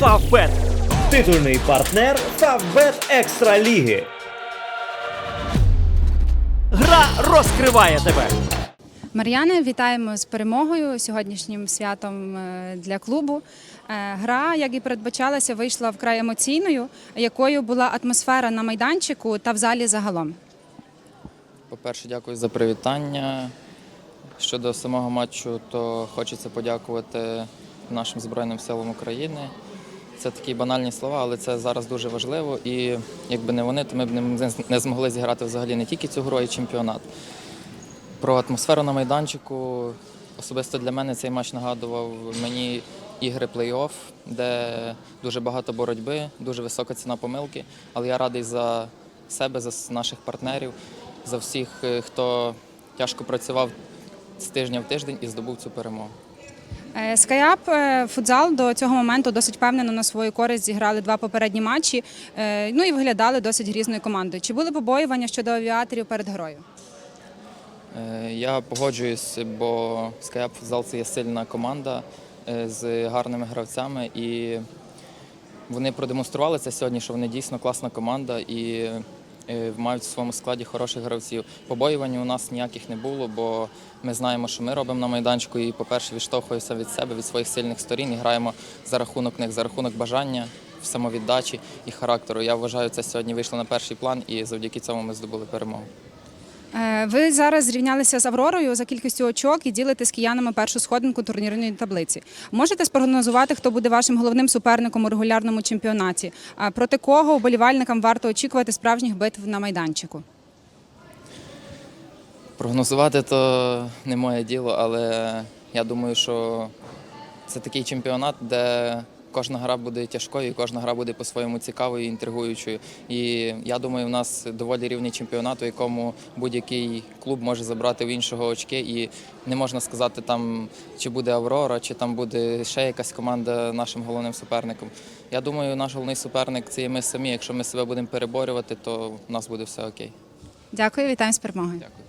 Фавбет. Титульний партнер Фавбет Екстра Ліги. Гра розкриває тебе. Мар'яне, вітаємо з перемогою сьогоднішнім святом е, для клубу. Е, Гра, як і передбачалася, вийшла вкрай емоційною, якою була атмосфера на майданчику та в залі загалом. По-перше, дякую за привітання. Щодо самого матчу, то хочеться подякувати нашим Збройним силам України. Це такі банальні слова, але це зараз дуже важливо. І якби не вони, то ми б не- змогли зіграти взагалі не тільки цю гру, а й чемпіонат. Про атмосферу на майданчику. Особисто для мене цей матч нагадував мені ігри плей-офф, де дуже багато боротьби, дуже висока ціна помилки. Але я радий за себе, за наших партнерів, за всіх, е, хто тяжко працював з тижня в тиждень і здобув цю перемогу. Е, Скаяп е, футзал до цього моменту досить впевнено на свою користь зіграли два попередні матчі. е, Ну і виглядали досить грізною командою. Чи були побоювання щодо авіаторів перед грою? Е, Я погоджуюсь, бо Skype Футзал це є сильна команда е, з гарними гравцями, і вони продемонстрували це сьогодні, що вони дійсно класна команда і е, мають в своєму складі хороших гравців. Побоювань у нас ніяких не було, бо ми знаємо, що ми робимо на майданчику. І, по-перше, відштовхуємося від себе, від своїх сильних сторін і граємо за рахунок них, за рахунок бажання, самовіддачі і характеру. Я вважаю, це сьогодні вийшло на перший план, і завдяки цьому ми здобули перемогу. Е, Ви зараз зрівнялися з Авророю за кількістю очок і ділите з киянами першу сходинку турнірної таблиці. Можете спрогнозувати, хто буде вашим головним суперником у регулярному чемпіонаті? Проти кого вболівальникам варто очікувати справжніх битв на майданчику? Прогнозувати то не моє діло, але я думаю, що це такий чемпіонат, де кожна гра буде тяжкою, кожна гра буде по-своєму цікавою і інтригуючою. І я думаю, у нас доволі рівний чемпіонат, у якому будь-який клуб може забрати в іншого очки. І не можна сказати, там, чи буде Аврора, чи там буде ще якась команда нашим головним суперником. Я думаю, наш головний суперник це є ми самі. Якщо ми себе будемо переборювати, то у нас буде все окей. Дякую, вітаємо з перемогою. Дякую.